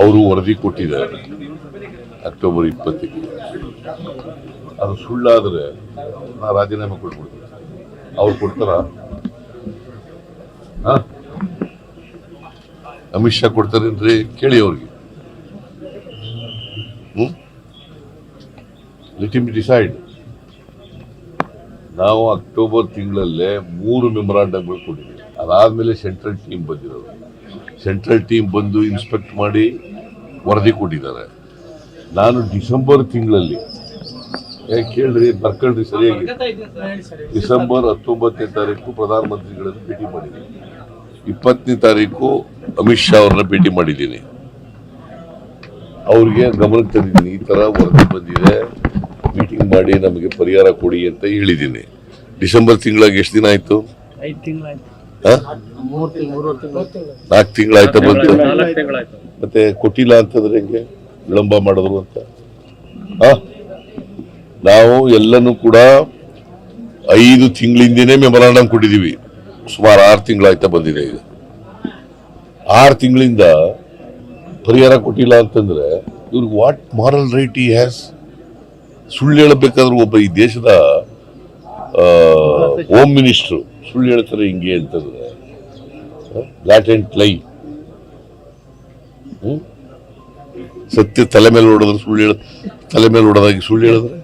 ಅವರು ವರದಿ ಕೊಟ್ಟಿದ್ದಾರೆ, ಅಕ್ಟೋಬರ್ ಇಪ್ಪತ್ತಕ್ಕೆ. ಅದು ಸುಳ್ಳಾದರೆ ನಾ ರಾಜೀನಾಮೆ ಕೊಟ್ಬಿಡ್ತೀನಿ. ಅವ್ರು ಕೊಡ್ತಾರ? ಅಮಿತ್ ಶಾ ಕೊಡ್ತಾರೇನ್ರಿ ಕೇಳಿ ಅವ್ರಿಗೆ. ಹ್ಮ್? ಲೆಟ್ ಡಿಸೈಡ್ ನಾವು ಅಕ್ಟೋಬರ್ ತಿಂಗಳಲ್ಲೇ ಮೂರು ಮೆಮೊರಾಂಡಮ್ಗಳು ಕೊಟ್ಟಿದ್ದೀವಿ. ಅದಾದ್ಮೇಲೆ ಸೆಂಟ್ರಲ್ ಟೀಮ್ ಬಂದಿರೋದು ಸೆಂಟ್ರಲ್ ಟೀಮ್ ಬಂದು ಇನ್ಸ್ಪೆಕ್ಟ್ ಮಾಡಿ ವರದಿ ಕೊಟ್ಟಿದ್ದಾರೆ. ನಾನು ಡಿಸೆಂಬರ್ ತಿಂಗಳಲ್ಲಿ ಕೇಳ್ರಿ, ಬರ್ಕೊಳ್ರಿ ಸರಿಯಾಗಿ. ಡಿಸೆಂಬರ್ ಹತ್ತೊಂಬತ್ತನೇ ತಾರೀಕು ಪ್ರಧಾನಮಂತ್ರಿಗಳನ್ನು ಭೇಟಿ ಮಾಡಿದ್ದೀನಿ. ಇಪ್ಪತ್ತನೇ ತಾರೀಕು ಅಮಿತ್ ಶಾ ಅವ್ರನ್ನ ಭೇಟಿ ಮಾಡಿದ್ದೀನಿ. ಅವ್ರಿಗೆ ಗಮನಕ್ಕೆ ತಂದಿದ್ದೀನಿ, ಈ ಥರ ವರದಿ ಬಂದಿದೆ ಮೀಟಿಂಗ್ ಮಾಡಿ ನಮಗೆ ಪರಿಹಾರ ಕೊಡಿ ಅಂತ ಹೇಳಿದ್ದೀನಿ. ಡಿಸೆಂಬರ್ ತಿಂಗಳಾಗ ಎಷ್ಟು ದಿನ ಆಯಿತು? ಐದು ತಿಂಗಳಾಯ್ತು. ಹಾ? ಮೂರು ತಿಂಗಳು ಮೂರು ತಿಂಗಳು. ನಾಲ್ಕು ತಿಂಗಳಾಯ್ತಾ ಬಂತು ಮತ್ತೆ ಕೊಟ್ಟಿಲ್ಲ ಅಂತಂದ್ರೆ ಹೆಂಗೆ? ವಿಳಂಬ ಮಾಡಿದ್ರು ಅಂತ. ಆ? ನಾವು ಎಲ್ಲನೂ ಕೂಡ ಐದು ತಿಂಗಳಿಂದನೇ ಮೆಮೊರಾಂಡಮ್ ಕೊಟ್ಟಿದ್ದೀವಿ. ಸುಮಾರು ಆರು ತಿಂಗಳಾಯ್ತಾ ಬಂದಿದೆ ಈಗ. ಆರು ತಿಂಗಳಿಂದ ಪರಿಹಾರ ಕೊಟ್ಟಿಲ್ಲ ಅಂತಂದ್ರೆ ಇವ್ರಿಗೆ what moral right he has ಸುಳ್ಳು ಹೇಳಬೇಕಾದ್ರೂ ಒಬ್ಬ ಈ ದೇಶದ ಹೋಮ್ ಮಿನಿಸ್ಟ್ರು ಸುಳ್ಳು ಹೇಳ್ತಾರೆ ಹಿಂಗೆ ಅಂತಂದ್ರೆ ಲ್ಯಾಟೆಂಟ್ ಲೈ ಹ್ಮ್? ಸತ್ಯ ತಲೆ ಮೇಲೆ ಹೊಡೆದ್ರೆ ಸುಳ್ಳು ಹೇಳ ತಲೆ ಮೇಲೆ ಹೊಡೆದಾಗಿ ಸುಳ್ಳು ಹೇಳಿದ್ರೆ?